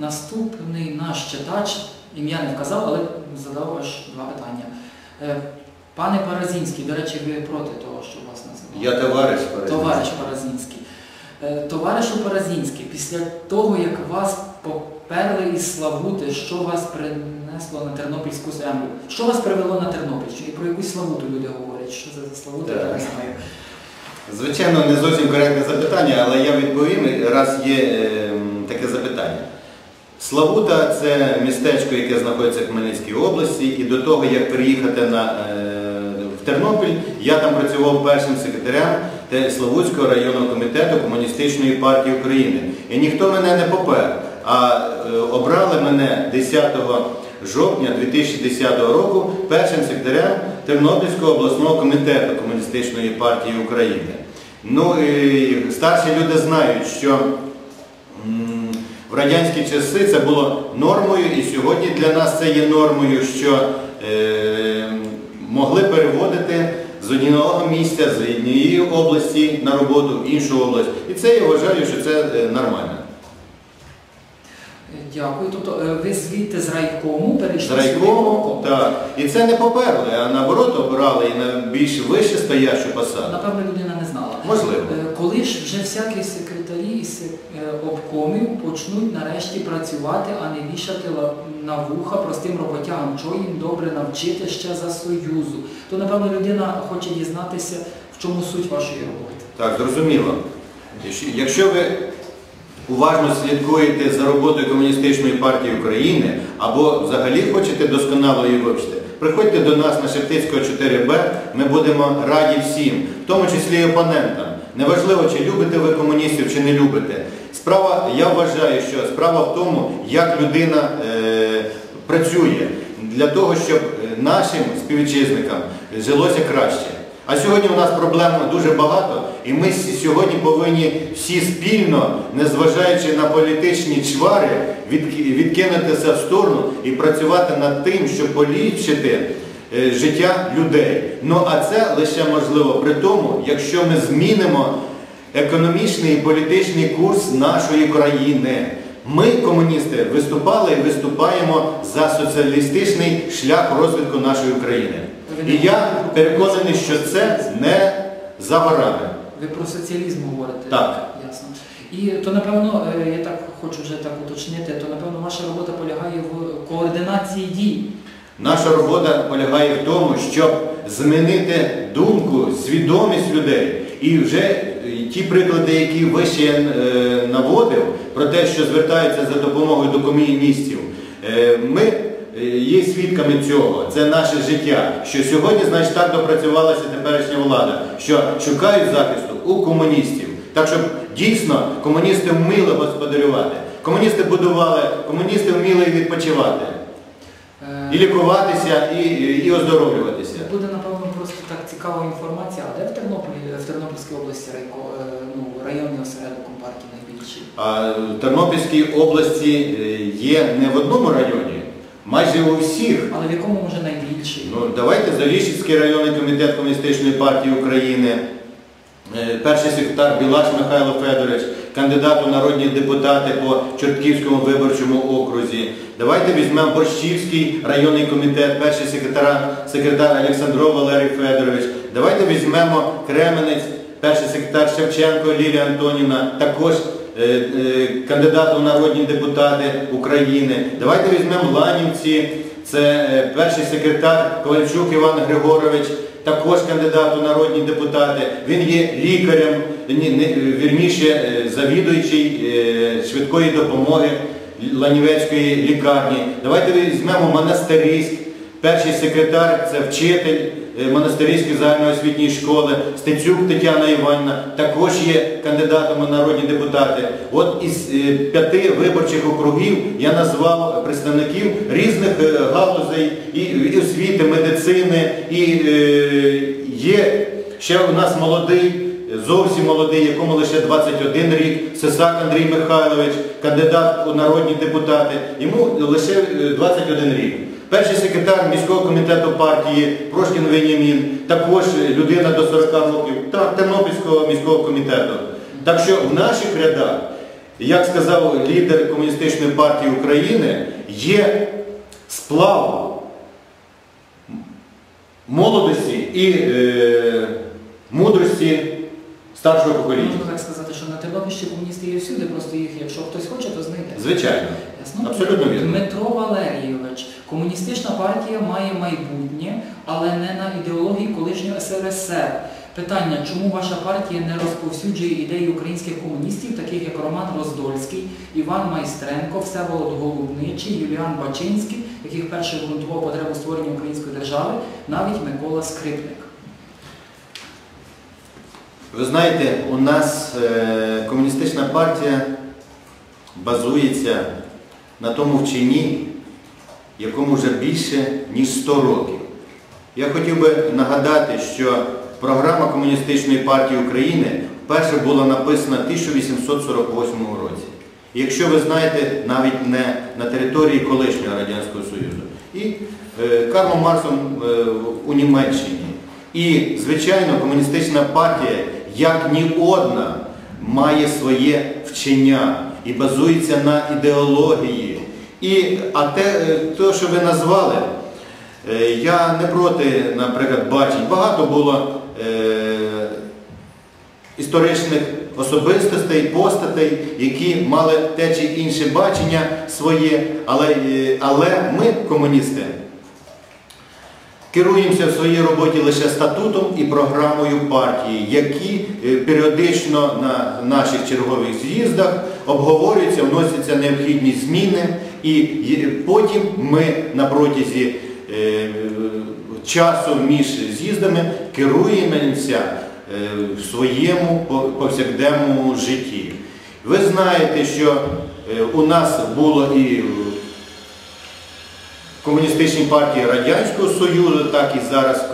Наступний наш читач, ім'я не вказав, але задав аж два питання. Е, Пане Паразінський, до речі, ви проти того, що вас називали? Я товариш Паразінський. Товариш Паразінський. Е, Товаришу Паразінський, після того, як вас поперли із Славути, що вас принесло на Тернопільську землю? Що вас привело на Тернопільщину? І про якусь Славуту люди говорять, що це за Славута, я Так. не знаю. Звичайно, не зовсім коректне запитання, але я відповім, раз є ем, таке запитання. Славута це містечко, яке знаходиться в Хмельницькій області, і до того, як приїхати на, е, в Тернопіль, я там працював першим секретарем Славутського районного комітету Комуністичної партії України. І ніхто мене не попер, а е, обрали мене 10 жовтня 2010 року першим секретарем Тернопільського обласного комітету Комуністичної партії України. Ну і старші люди знають, що в радянські часи це було нормою, і сьогодні для нас це є нормою, що е, могли переводити з одного місця, з однієї області на роботу в іншу область. І це я вважаю, що це е, нормально. Дякую. Тобто е, ви звідти з райкому перейшли в райкому, так. І це не поперли, а наоборот обирали і на більш вище стоящу посаду. Напевно, людина не знала. Можливо. Коли ж вже всякі секретарі і е, обкомів почнуть нарешті працювати, а не вішати на вуха простим роботягам, що їм добре навчити ще за Союзу, то напевно людина хоче дізнатися, в чому суть вашої роботи. Так, зрозуміло. Якщо ви уважно слідкуєте за роботою Комуністичної партії України або взагалі хочете досконало її вивчити, приходьте до нас на Шептицького 4Б, ми будемо раді всім, в тому числі і опонентам. Неважливо, чи любите ви комуністів, чи не любите. Справа, я вважаю, що справа в тому, як людина е, працює для того, щоб е, нашим співвітчизникам жилося краще. А сьогодні у нас проблем дуже багато, і ми сьогодні повинні всі спільно, незважаючи на політичні чвари, відки- відкинути це в сторону і працювати над тим, щоб поліпшити життя людей. Ну а це лише можливо при тому, якщо ми змінимо економічний і політичний курс нашої країни. Ми, комуністи, виступали і виступаємо за соціалістичний шлях розвитку нашої країни. І я переконаний, що це не за горами. Ви про соціалізм говорите? Так. Ясно. І то, напевно, е, я так хочу вже так уточнити, то, напевно, ваша робота полягає в координації дій. Наша робота полягає в тому, щоб змінити думку, свідомість людей. І вже е, ті приклади, які ви ще е, наводив, про те, що звертаються за допомогою до комуністів, е, ми є свідками цього. Це наше життя. Що сьогодні, значить, так допрацювалася теперішня влада, що шукають захисту у комуністів. Так що дійсно комуністи вміли господарювати. Комуністи будували, комуністи вміли відпочивати. Е, І лікуватися, і, і оздоровлюватися. Буде, напевно, просто так цікава інформація, а де в Тернополі, в Тернопільській області райко, е, ну, районний осередок компартії найбільший? А в Тернопільській області е, є не в одному районі, майже у всіх. Але в якому може найбільший? Ну, давайте Заліщицький районний комітет Комуністичної партії України, перший секретар Білаш Михайло Федорович, кандидат у народні депутати по Чортківському виборчому окрузі. Давайте візьмемо Борщівський районний комітет, перший секретар, секретар Олександров Валерій Федорович. Давайте візьмемо Кременець, перший секретар Шевченко Лілія Антонівна, також е, е, кандидат у народні депутати України. Давайте візьмемо Ланівці, це е, перший секретар Ковальчук Іван Григорович, також кандидат у народні депутати. Він є лікарем, вірніше, е, завідуючий е, швидкої допомоги Ланівецької лікарні. Давайте візьмемо Монастириськ, перший секретар це вчитель е, Монастириської загальноосвітньої школи, Стецюк Тетяна Іванівна, також є кандидатом у народні депутати. От із е, п'яти виборчих округів я назвав представників різних е, галузей і, освіти, медицини, і є ще у нас молодий, зовсім молодий, якому лише 21 рік, Сисак Андрій Михайлович, кандидат у народні депутати, йому лише е, 21 рік. Перший секретар міського комітету партії Прошкін Венямін, також людина до 40 років, так, Тернопільського міського комітету. Так що в наших рядах як сказав лідер Комуністичної партії України, є сплав молодості і е, мудрості старшого покоління. Можна так сказати, що на Тернопільщі комуністи є всюди, просто їх, якщо хтось хоче, то знайде. Звичайно. Ясно? Абсолютно вірно. Дмитро Валерійович, комуністична партія має майбутнє, але не на ідеології колишнього СРСР. Питання, чому ваша партія не розповсюджує ідеї українських комуністів, таких як Роман Роздольський, Іван Майстренко, Всеволод Голубничий, Юліан Бачинський, яких перший обґрунтував потребу створення української держави, навіть Микола Скрипник. Ви знаєте, у нас е, комуністична партія базується на тому вченні, якому вже більше ніж 100 років. Я хотів би нагадати, що програма Комуністичної партії України вперше була написана в 1848 році. Якщо ви знаєте, навіть не на території колишнього Радянського Союзу. І е, Карлом Марсом е, у Німеччині. І, звичайно, комуністична партія, як ні одна, має своє вчення і базується на ідеології. І, а те, е, то, що ви назвали, е, я не проти, наприклад, бачень. Багато було е, історичних особистостей, постатей, які мали те чи інше бачення своє, але, е, але ми, комуністи, керуємося в своїй роботі лише статутом і програмою партії, які періодично на наших чергових з'їздах обговорюються, вносяться необхідні зміни, і потім ми на протязі е, часу між з'їздами керуємося е, в своєму повсякденному житті. Ви знаєте, що е, у нас було і Комуністичній партії Радянського Союзу, так і зараз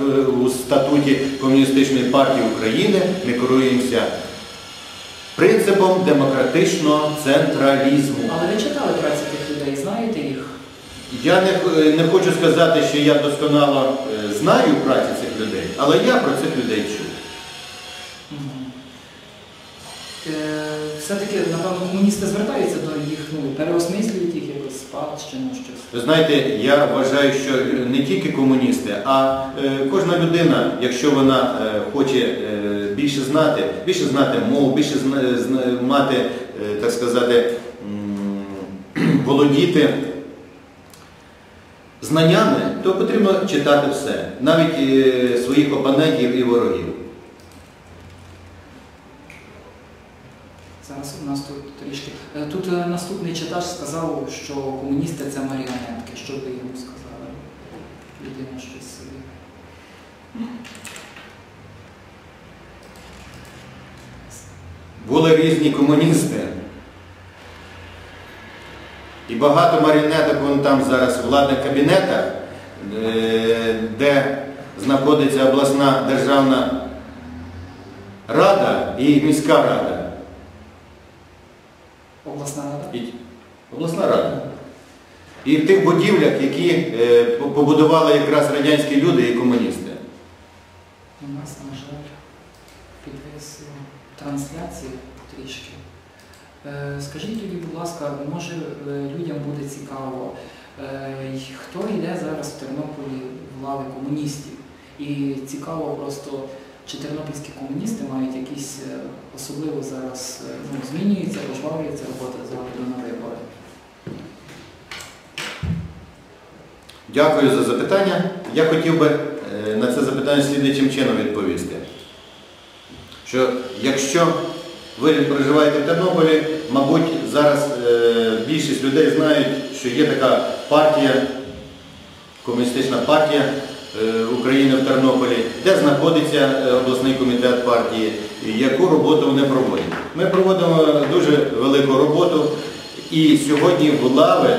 у статуті Комуністичної партії України ми керуємося принципом демократичного централізму. Але ви читали праці тих людей, знаєте їх? Я не, не хочу сказати, що я досконало е, знаю праці цих людей, але я про цих людей чув. Е, Все-таки, напевно, комуністи звертаються до їх, ну, переосмислюють їх якось спадщину, щось. Ви знаєте, я вважаю, що не тільки комуністи, а е, кожна людина, якщо вона е, хоче е, більше знати, більше знати мов, більше зна- зна- мати, е, так сказати, володіти знаннями, то потрібно читати все, навіть е, своїх опонентів і ворогів. Зараз у нас тут трішки. Е, Тут е, наступний читач сказав, що комуністи це маріонетки. Що ви йому сказали? Людина щось собі. Були різні комуністи. І багато маріонеток вон там зараз в владних кабінетах, е, де знаходиться обласна державна рада і міська рада. Обласна рада. І обласна рада. І в тих будівлях, які е, побудували якраз радянські люди і комуністи. У нас, на жаль, підвис трансляції трішки. Е, Скажіть тоді, будь ласка, може е, людям буде цікаво, е, хто йде зараз в Тернополі в лави комуністів? І цікаво просто, чи тернопільські комуністи мають якісь особливо зараз ну, змінюється, пожвавлюється робота з огляду на вибори. Дякую за запитання. Я хотів би на це запитання слідуючим чином відповісти. Що якщо ви проживаєте в Тернополі, мабуть, зараз е, більшість людей знають, що є така партія, комуністична партія е, України в Тернополі, де знаходиться е, обласний комітет партії, яку роботу вони проводять. Ми проводимо дуже велику роботу, і сьогодні в лави е,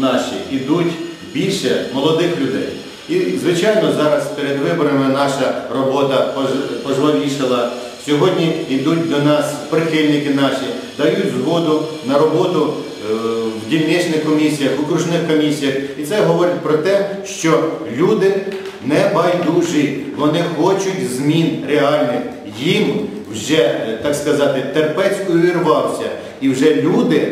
наші йдуть більше молодих людей. І, звичайно, зараз перед виборами наша робота пож- пожвавішала. Сьогодні йдуть до нас прихильники наші, дають згоду на роботу е, в дільничних комісіях, в окружних комісіях. І це говорить про те, що люди не байдужі, вони хочуть змін реальних. Їм вже, е, так сказати, терпець увірвався. І вже люди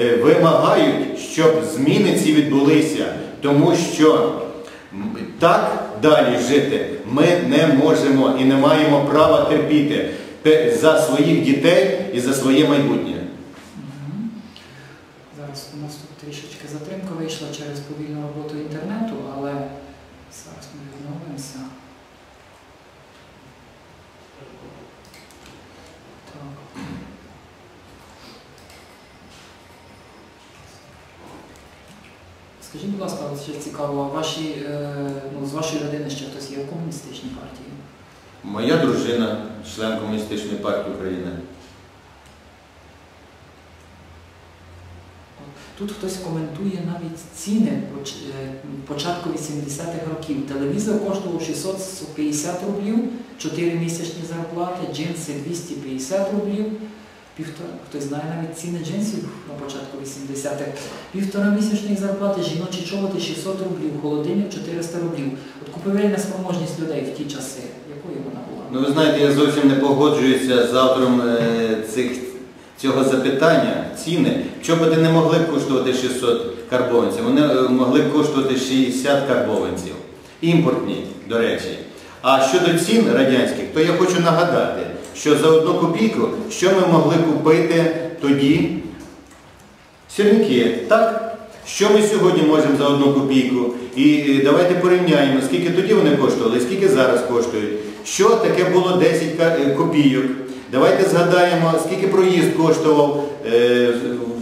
е, вимагають, щоб зміни ці відбулися, тому що так далі жити ми не можемо і не маємо права терпіти за своїх дітей і за своє майбутнє. Зараз у нас тут трішечки затримка вийшла через повільну роботу інтернету, але зараз ми відновимося. Так. Скажіть, будь ласка, ще цікаво, а ваші, е, ну, з вашої родини ще хтось є в комуністичній партії? Моя дружина, член Комуністичної партії України. Тут хтось коментує навіть ціни е, початку 80-х років. Телевізор коштував 650 рублів, 4 місячні зарплати, джинси 250 рублів. Півтора, хтось знає навіть ціни джинсів на початку 80-х. Півтора місячних зарплати, жіночі чоботи 600 рублів, холодильник 400 рублів. От купівельна спроможність людей в ті часи, якою вона була? Ну ви знаєте, я зовсім не погоджуюся з автором е, цих, цього запитання. Ціни. Чоботи не могли коштувати 600 карбованців, вони е, могли коштувати 60 карбованців. Імпортні, до речі. А щодо цін радянських, то я хочу нагадати, що за одну копійку, що ми могли купити тоді? Сірники, так? Що ми сьогодні можемо за одну копійку? І давайте порівняємо, скільки тоді вони коштували, скільки зараз коштують. Що таке було 10 е, копійок? Давайте згадаємо, скільки проїзд коштував е,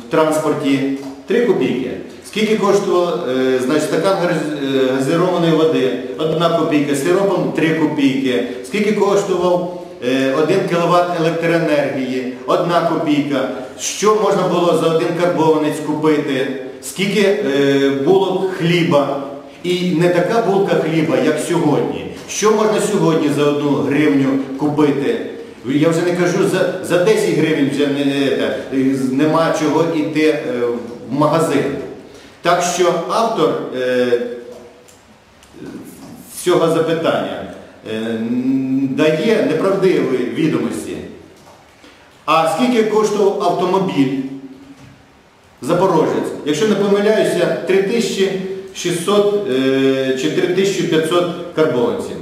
в транспорті 3 копійки. Скільки коштував е, значить, стакан е, газированої води 1 копійка, сиропом 3 копійки. Скільки коштував 1 кВт електроенергії, 1 копійка. Що можна було за один карбованець купити? Скільки е, було хліба? І не така булка хліба, як сьогодні. Що можна сьогодні за одну гривню купити? Я вже не кажу, за, за 10 гривень вже не, не, те, нема чого йти е, в магазин. Так що автор е, цього запитання е, дає неправдиві відомості. А скільки коштував автомобіль Запорожець? Якщо не помиляюся, 3600 е, чи 3500 карбованців.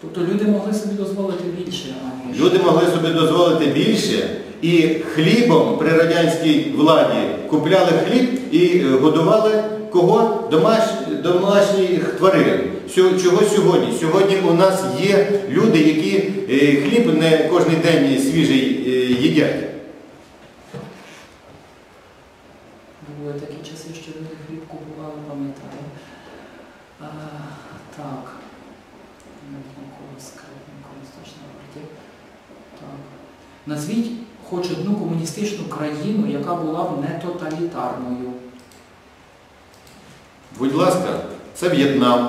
Тобто люди могли собі дозволити більше, аніж Люди могли собі дозволити більше, і хлібом при радянській владі купляли хліб і е, годували кого? Домаш... домашніх тварин. Чого сьогодні? Сьогодні у нас є люди, які е, хліб не кожен день свіжий е, їдять. Були такі часи, що люди хліб купували, пам'ятаю. Так. Назвіть хоч одну комуністичну країну, яка була б не тоталітарною. Будь ласка, це В'єтнам.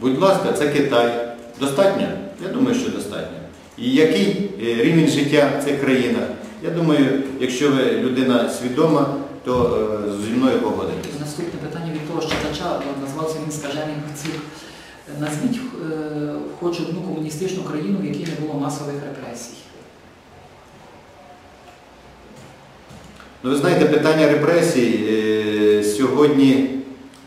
Будь ласка, це Китай. Достатньо? Я думаю, що достатньо. І який е, рівень життя в цих країнах? Я думаю, якщо ви людина свідома, то е, зі мною погодитесь. Наступне питання від того читача, назвався він скажений цих. Назвіть е, хоч одну комуністичну країну, в якій не було масових репресій. Ну, ви знаєте, питання репресій сьогодні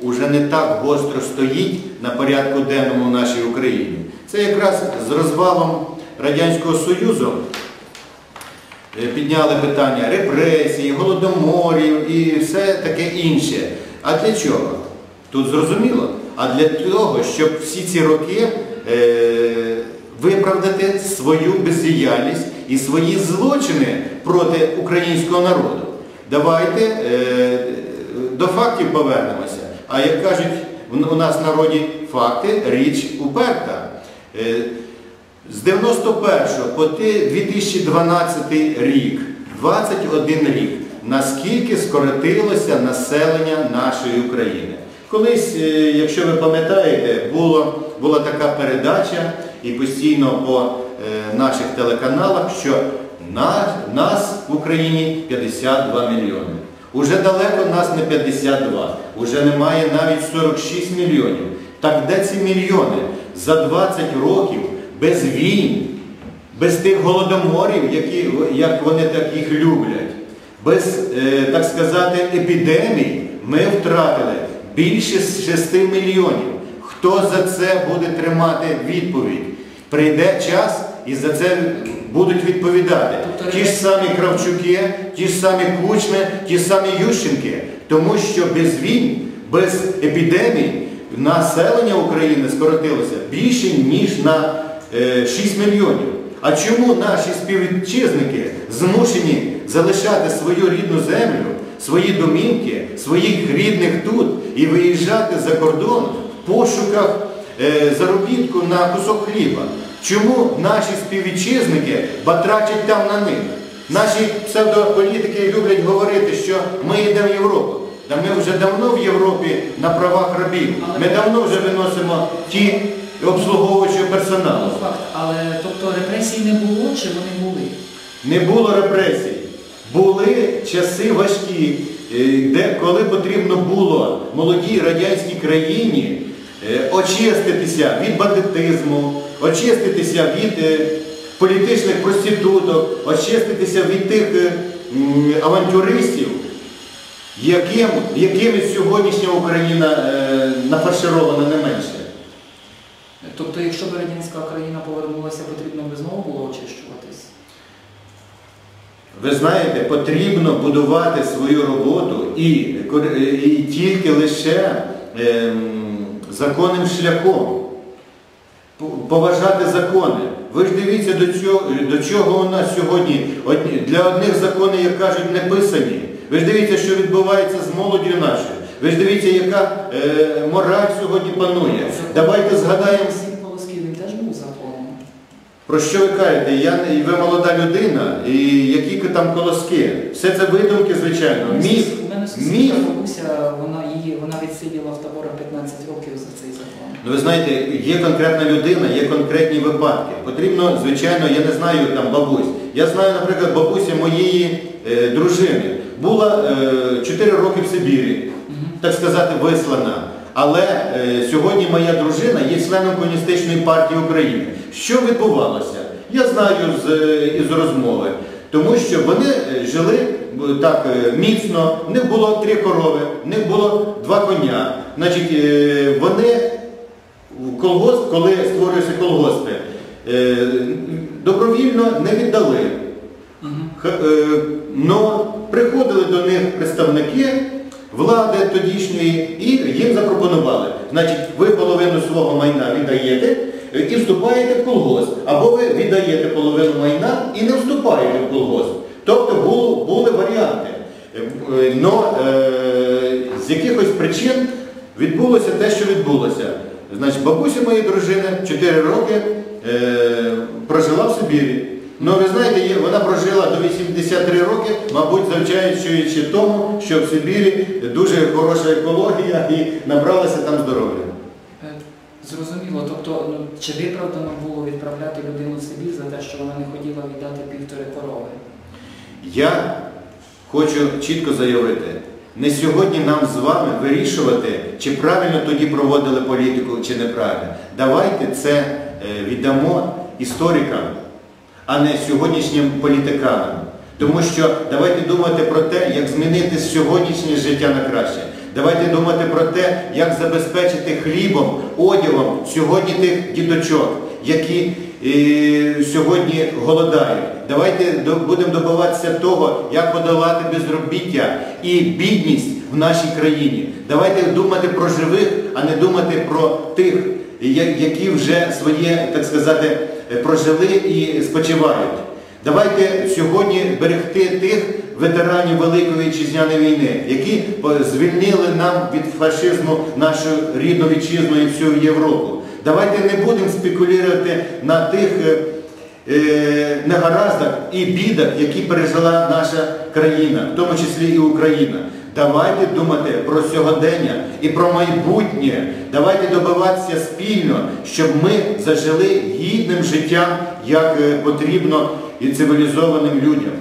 уже не так гостро стоїть на порядку денному нашій Україні. Це якраз з розвалом Радянського Союзу е, підняли питання репресій, голодоморів і все таке інше. А для чого? Тут зрозуміло. А для того, щоб всі ці роки е, виправдати свою бездіяльність і свої злочини проти українського народу. Давайте е, до фактів повернемося. А як кажуть у нас в народі факти, річ уперта. Е, з 91 по 2012 рік, 21 рік, наскільки скоротилося населення нашої України. Колись, е, якщо ви пам'ятаєте, була така передача і постійно по е, наших телеканалах, що на, нас в Україні 52 мільйони. Уже далеко нас не 52, уже немає навіть 46 мільйонів. Так де ці мільйони? За 20 років без війн, без тих голодоморів, які, як вони так їх люблять, без, е, так сказати, епідемій ми втратили більше 6 мільйонів. Хто за це буде тримати відповідь? Прийде час і за це будуть відповідати. Тобто Ті ж самі Кравчуки, ті ж самі Кучми, ті ж самі Ющенки. Тому що без війн, без епідемій населення України скоротилося більше, ніж на е, 6 мільйонів. А чому наші співвітчизники змушені залишати свою рідну землю, свої домівки, своїх рідних тут і виїжджати за кордон в пошуках е, заробітку на кусок хліба? Чому наші співвітчизники батрачать там на них? Наші псевдополітики люблять говорити, що ми йдемо в Європу. Та ми вже давно в Європі на правах рабів. Ми давно вже виносимо ті обслуговуючого персоналу. Факт. Але тобто репресій не було чи вони були? Не було репресій. Були часи важкі, е, де коли потрібно було молодій радянській країні е, очиститися від бандитизму, очиститися від е, політичних проституток, очиститися від тих е, авантюристів, яким, якими сьогоднішня Україна е, нафарширована не менше. Тобто, якщо б радянська країна повернулася, потрібно би знову було очищуватись? Ви знаєте, потрібно будувати свою роботу і, і тільки лише ем, законним шляхом. Поважати закони. Ви ж дивіться, до чого, до чого у нас сьогодні для одних закони, як кажуть, не писані. Ви ж дивіться, що відбувається з молоддю нашою. Ви ж дивіться, яка е, мораль сьогодні панує. Давайте згадаємо про що ви кажете? Я, і ви молода людина, і які там колоски. Все це видумки, звичайно. Міф, У мене сусідка бабуся, вона її вона відсиділа в таборах 15 років. Ну, ви знаєте, є конкретна людина, є конкретні випадки. Потрібно, звичайно, я не знаю там бабусь. Я знаю, наприклад, бабуся моєї е, дружини була е, 4 роки в Сибірі, так сказати, вислана. Але е, сьогодні моя дружина є членом Комуністичної партії України. Що відбувалося? Я знаю з, із розмови. Тому що вони е, жили е, так е, міцно, в них було три корови, в них було два коня. Значить, вони колгосп, коли створюються колгоспи, е, добровільно не віддали. Е, Но приходили до них представники влади тодішньої і їм запропонували. Значить, ви половину свого майна віддаєте і вступаєте в колгосп. Або ви віддаєте половину майна і не вступаєте в колгосп. Тобто було, були варіанти. Е, Но е, з якихось причин відбулося те, що відбулося. Значить, бабуся моєї дружини 4 роки е, прожила в Сибірі. Ну, ви знаєте, вона прожила до 83 роки, мабуть, завдячуючи тому, що в Сибірі дуже хороша екологія і набралася там здоров'я. Е, Зрозуміло, тобто ну, чи виправдано було відправляти людину в Сибір за те, що вона не хотіла віддати півтори корови? Я хочу чітко заявити, не сьогодні нам з вами вирішувати, чи правильно тоді проводили політику, чи неправильно. Давайте це е, віддамо історикам, а не сьогоднішнім політиканам. Тому що давайте думати про те, як змінити сьогоднішнє життя на краще. Давайте думати про те, як забезпечити хлібом, одягом сьогодні тих діточок, які е, сьогодні голодають. Давайте до- будемо добиватися того, як подолати безробіття і бідність в нашій країні. Давайте думати про живих, а не думати про тих, які вже своє, так сказати, прожили і спочивають. Давайте сьогодні берегти тих ветеранів Великої Вітчизняної війни, які звільнили нам від фашизму нашу рідну вітчизну і всю Європу. Давайте не будемо спекулювати на тих е, е, негараздах і бідах, які пережила наша країна, в тому числі і Україна. Давайте думати про сьогодення і про майбутнє. Давайте добиватися спільно, щоб ми зажили гідним життям, як е, потрібно і цивілізованим людям.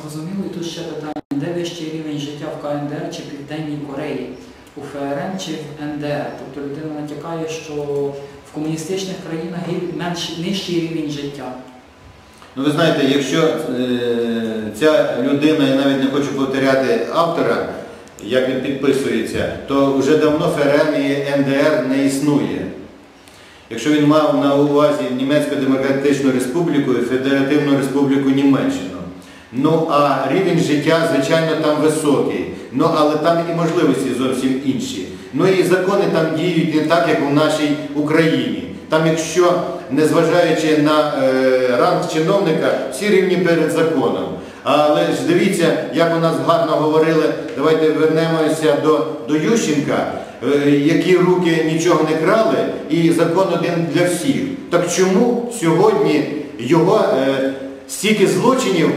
Зрозуміло, і тут ще питання, де вищий рівень життя в КНДР чи Південній Кореї? У ФРН чи в НДР? Тобто людина натякає, що в комуністичних країнах менш, нижчий рівень життя. Ну, ви знаєте, якщо е, ця людина, я навіть не хочу повторяти автора, як він підписується, то вже давно ФРН і НДР не існує. Якщо він мав на увазі Німецьку Демократичну Республіку і Федеративну Республіку Німеччину. Ну а рівень життя, звичайно, там високий. Ну але там і можливості зовсім інші. Ну і закони там діють не так, як у нашій Україні. Там, якщо, незважаючи на е, ранг чиновника, всі рівні перед законом. Але ж дивіться, як у нас гарно говорили, давайте вернемося до, до Ющенка, які руки нічого не крали, і закон один для всіх. Так чому сьогодні його е, стільки злочинів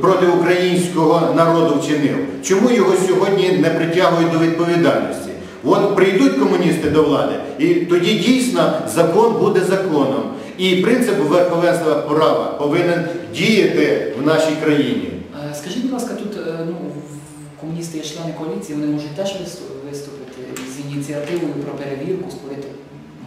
проти українського народу вчинив? Чому його сьогодні не притягують до відповідальності? От прийдуть комуністи до влади, і тоді дійсно закон буде законом. І принцип верховенства права повинен діяти в нашій країні. Е, Скажіть, будь ласка, тут е, ну, комуністи є члени коаліції, вони можуть теж виступити ініціативою про перевірку, створити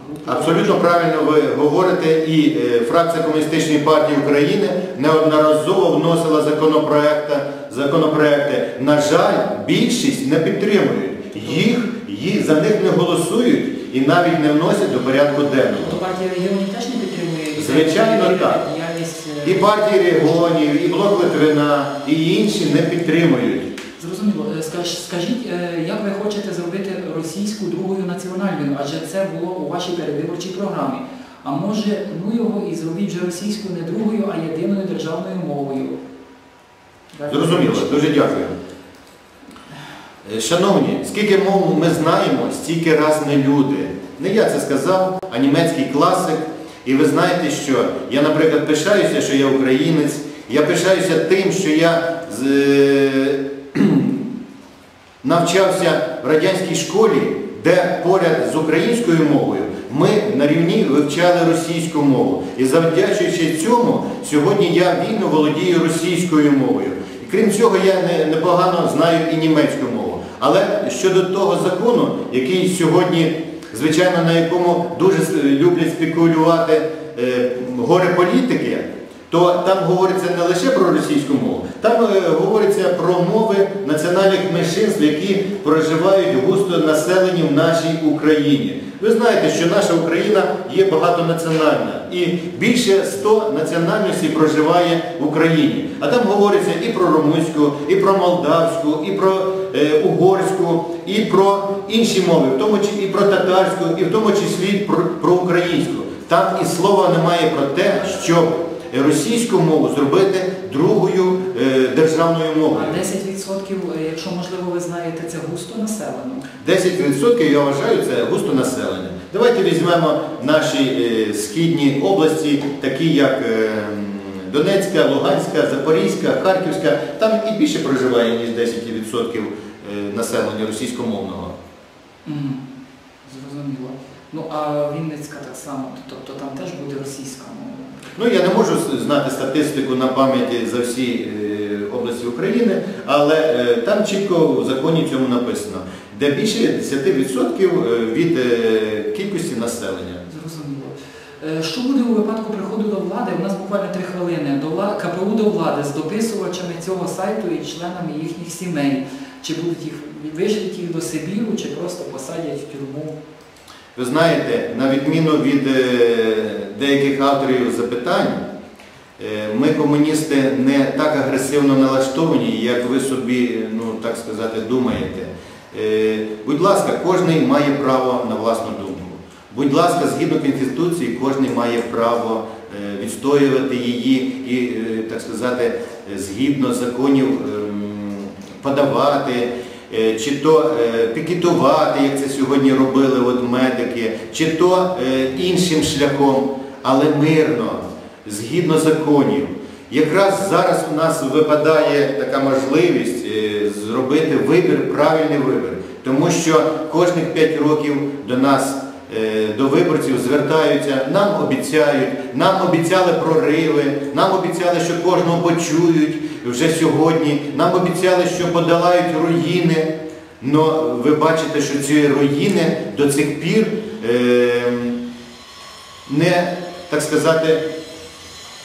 групу. Абсолютно правильно ви говорите, і е, фракція Комуністичної партії України неодноразово вносила законопроекти. законопроекти. На жаль, більшість не підтримують. Їх, їх за них не голосують і навіть не вносять до порядку денного. То партія регіонів теж не підтримує Звичайно, так. е, І партії регіонів, і блок Литвина, і інші не підтримують. Зрозуміло. Е, Скажіть, е, як ви хочете зробити російську другою національною, адже це було у вашій передвиборчій програмі. А може, ну його і зробіть вже російську не другою, а єдиною державною мовою. Зрозуміло, дуже дякую. Е, Шановні, скільки мов ми знаємо, стільки раз не люди. Не я це сказав, а німецький класик. І ви знаєте, що я, наприклад, пишаюся, що я українець, я пишаюся тим, що я навчався в радянській школі, де поряд з українською мовою ми на рівні вивчали російську мову. І завдячуючи цьому, сьогодні я вільно володію російською мовою. І крім цього, я непогано знаю і німецьку мову. Але щодо того закону, який сьогодні, звичайно, на якому дуже люблять спекулювати е, горе політики, то там говориться не лише про російську мову, там е, говориться про мови національних меншинств, які проживають густо населені в нашій Україні. Ви знаєте, що наша Україна є багатонаціональна і більше 100 національностей проживає в Україні. А там говориться і про румунську, і про молдавську, і про е, угорську, і про інші мови, в тому числі і про татарську, і в тому числі про, про українську. Там і слова немає про те, щоб російську мову зробити другою е, державною мовою. А 10%, е, якщо можливо ви знаєте, це густо населено. 10% я вважаю це густо населення. Давайте візьмемо наші е, східні області, такі як Донецька, Луганська, Запорізька, Харківська. Там і більше проживає, ніж 10% е, населення російськомовного. Зрозуміло. Ну а Вінницька так само, тобто там теж буде російська мова. Ну, я не можу знати статистику на пам'яті за всі е, області України, але е, там чітко в законі цьому написано, де більше 10% від е, кількості населення. Зрозуміло. Що буде у випадку приходу до влади? У нас буквально три хвилини. КПУ до влади з дописувачами цього сайту і членами їхніх сімей. Чи будуть їх вижити їх до Сибіру, чи просто посадять в тюрму? Ви знаєте, на відміну від е, деяких авторів запитань, е, ми, комуністи, не так агресивно налаштовані, як ви собі, ну так сказати, думаєте. Е, Будь ласка, кожен має право на власну думку. Будь ласка, згідно Конституції, кожен має право відстоювати її і, так сказати, згідно законів ем, подавати, чи то е, пікетувати, як це сьогодні робили от медики, чи то е, іншим шляхом, але мирно, згідно законів. Якраз зараз у нас випадає така можливість е, зробити вибір, правильний вибір, тому що кожних 5 років до нас, е, до виборців звертаються, нам обіцяють, нам обіцяли прориви, нам обіцяли, що кожного почують вже сьогодні, нам обіцяли, що подолають руїни. Но ви бачите, що ці руїни до цих пір е, не, так сказати,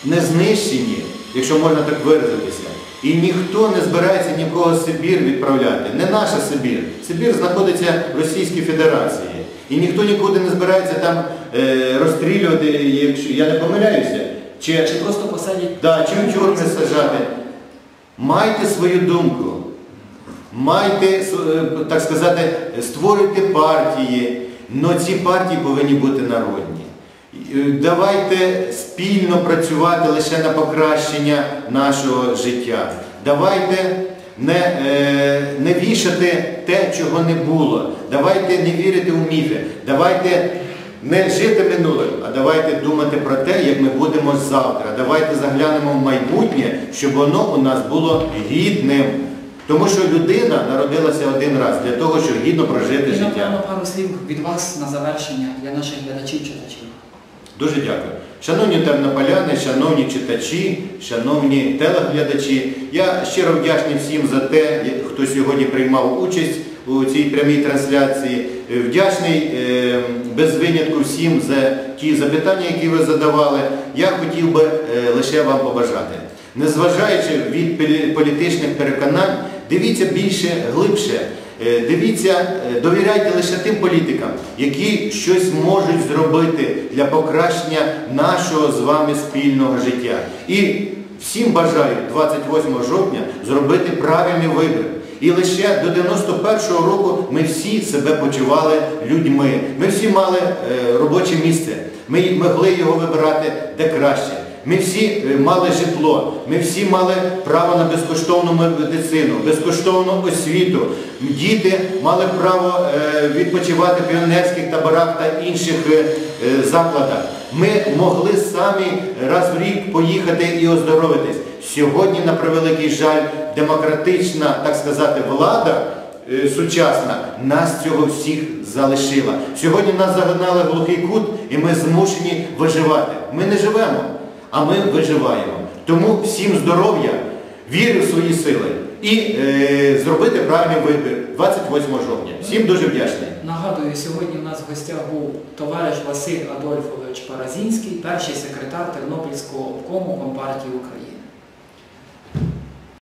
не знищені, якщо можна так виразитися. І ніхто не збирається нікого з Сибір відправляти. Не наша Сибір. Сибір знаходиться в Російській Федерації. І ніхто нікуди не збирається там е, розстрілювати, якщо я не помиляюся. Чи, Чи просто посадять да, чи в тюрми саджати. Майте свою думку. Майте, е, так сказати, створюйте партії, але ці партії повинні бути народні. Е, Давайте спільно працювати лише на покращення нашого життя. Давайте не, е, не вішати те, чого не було. Давайте не вірити у міфи. Давайте не жити минулим, а давайте думати про те, як ми будемо завтра. Давайте заглянемо в майбутнє, щоб воно у нас було гідним. Тому що людина народилася один раз для того, щоб гідно прожити І, життя. напевно, пару слів від вас на завершення для наших глядачів читачів. Дуже дякую. Шановні тернополяни, шановні читачі, шановні телеглядачі, я щиро вдячний всім за те, хто сьогодні приймав участь у цій прямій трансляції. Вдячний е, без винятку всім за ті запитання, які ви задавали. Я хотів би е, лише вам побажати. Незважаючи від політичних переконань, дивіться більше, глибше. Е, Дивіться, е, довіряйте лише тим політикам, які щось можуть зробити для покращення нашого з вами спільного життя. І всім бажаю 28 жовтня зробити правильний вибір. І лише до 91-го року ми всі себе почували людьми. Ми всі мали е, робоче місце. Ми могли його вибирати де краще. Ми всі е, мали житло, ми всі мали право на безкоштовну медицину, безкоштовну освіту. Діти мали право е, відпочивати в піонерських таборах та інших е, закладах. Ми могли самі раз в рік поїхати і оздоровитись. Сьогодні, на превеликий жаль, демократична, так сказати, влада сучасна нас цього всіх залишила. Сьогодні нас загнали в глухий кут і ми змушені виживати. Ми не живемо, а ми виживаємо. Тому всім здоров'я, віри в свої сили і е, зробити правильний вибір 28 жовтня. Всім дуже вдячний. Нагадую, сьогодні у нас в гостях був товариш Василь Адольфович Паразінський, перший секретар Тернопільського обкому Компартії України.